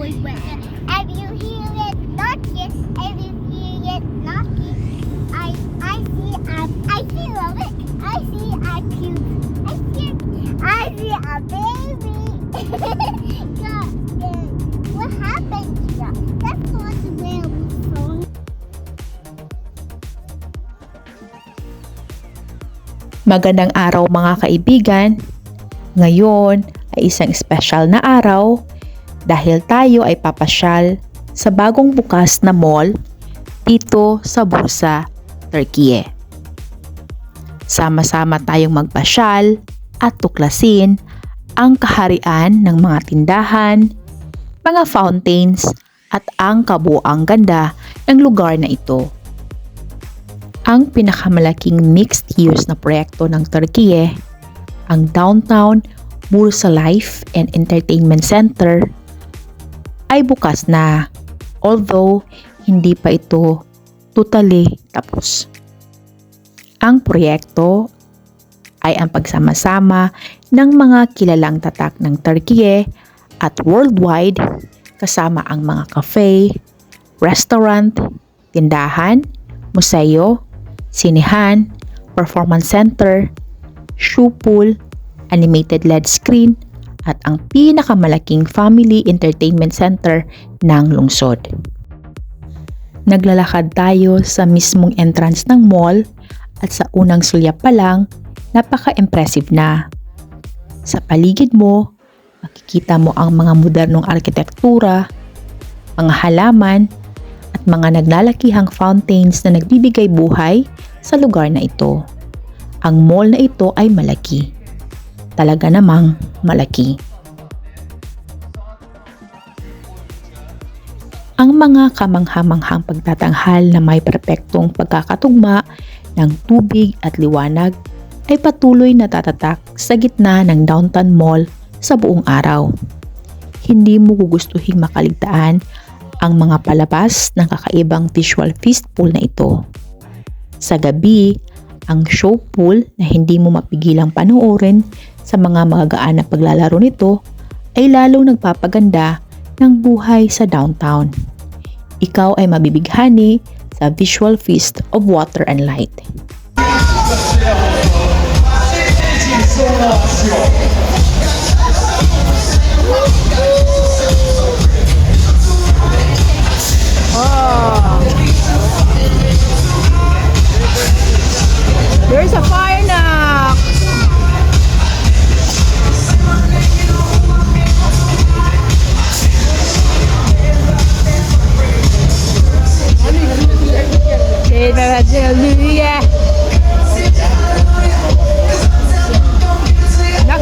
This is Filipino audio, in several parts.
for it. If you hear it knocky, if you hear it knocky, I I see a I see a bit. I see a cute. I see I see a baby. God, what happened here? That's not the phone. Magandang araw mga kaibigan. Ngayon ay isang espesyal na araw dahil tayo ay papasyal sa bagong bukas na mall dito sa Bursa, Turkey. Sama-sama tayong magpasyal at tuklasin ang kaharian ng mga tindahan, mga fountains at ang kabuang ganda ng lugar na ito ang pinakamalaking mixed-use na proyekto ng Turkey, ang Downtown Bursa Life and Entertainment Center, ay bukas na although hindi pa ito totally tapos. Ang proyekto ay ang pagsama-sama ng mga kilalang tatak ng Turkey at worldwide kasama ang mga cafe, restaurant, tindahan, museo, sinehan, performance center, shoe pool, animated LED screen, at ang pinakamalaking family entertainment center ng lungsod. Naglalakad tayo sa mismong entrance ng mall at sa unang sulyap pa lang, napaka-impressive na. Sa paligid mo, makikita mo ang mga modernong arkitektura, mga halaman, at mga naglalakihang fountains na nagbibigay buhay sa lugar na ito. Ang mall na ito ay malaki. Talaga namang malaki. Ang mga kamanghamanghang pagtatanghal na may perpektong pagkakatugma ng tubig at liwanag ay patuloy na tatatak sa gitna ng downtown mall sa buong araw. Hindi mo gugustuhin makaligtaan ang mga palabas ng kakaibang visual pool na ito. Sa gabi, ang show pool na hindi mo mapigilang panoorin sa mga magagaan na paglalaro nito ay lalong nagpapaganda ng buhay sa downtown. Ikaw ay mabibighani sa visual feast of water and light. There's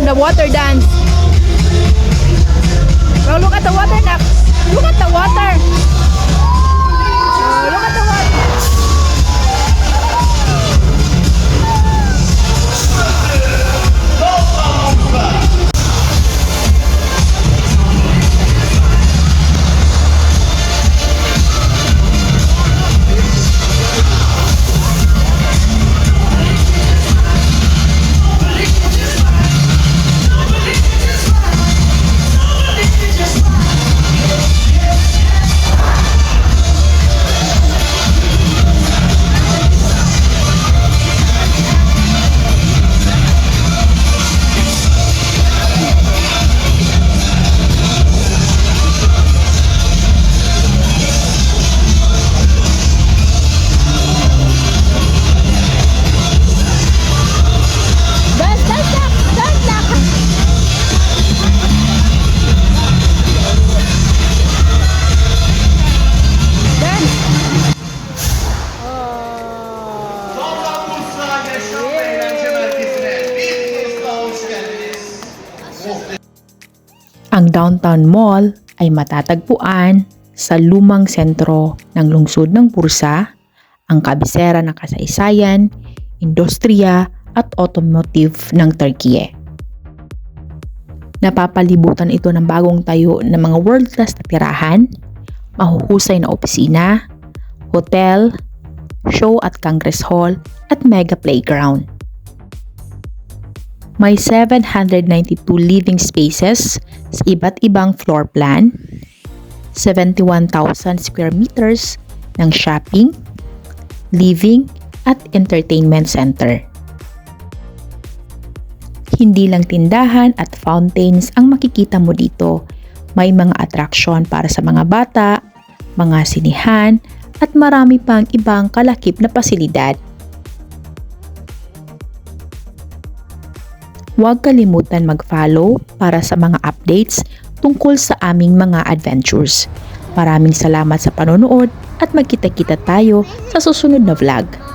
the water dance. Oh, look at the water knock. Look at the water. Oh, look at the water. Downtown Mall ay matatagpuan sa lumang sentro ng lungsod ng Bursa ang kabisera ng kasaysayan, industriya at automotive ng Turkey. Napapalibutan ito ng bagong tayo ng mga world-class na tirahan, mahuhusay na opisina, hotel, show at congress hall at mega playground. May 792 living spaces sa iba't ibang floor plan, 71,000 square meters ng shopping, living at entertainment center. Hindi lang tindahan at fountains ang makikita mo dito. May mga atraksyon para sa mga bata, mga sinihan, at marami pang ibang kalakip na pasilidad. Huwag kalimutan mag-follow para sa mga updates tungkol sa aming mga adventures. Maraming salamat sa panonood at magkita-kita tayo sa susunod na vlog.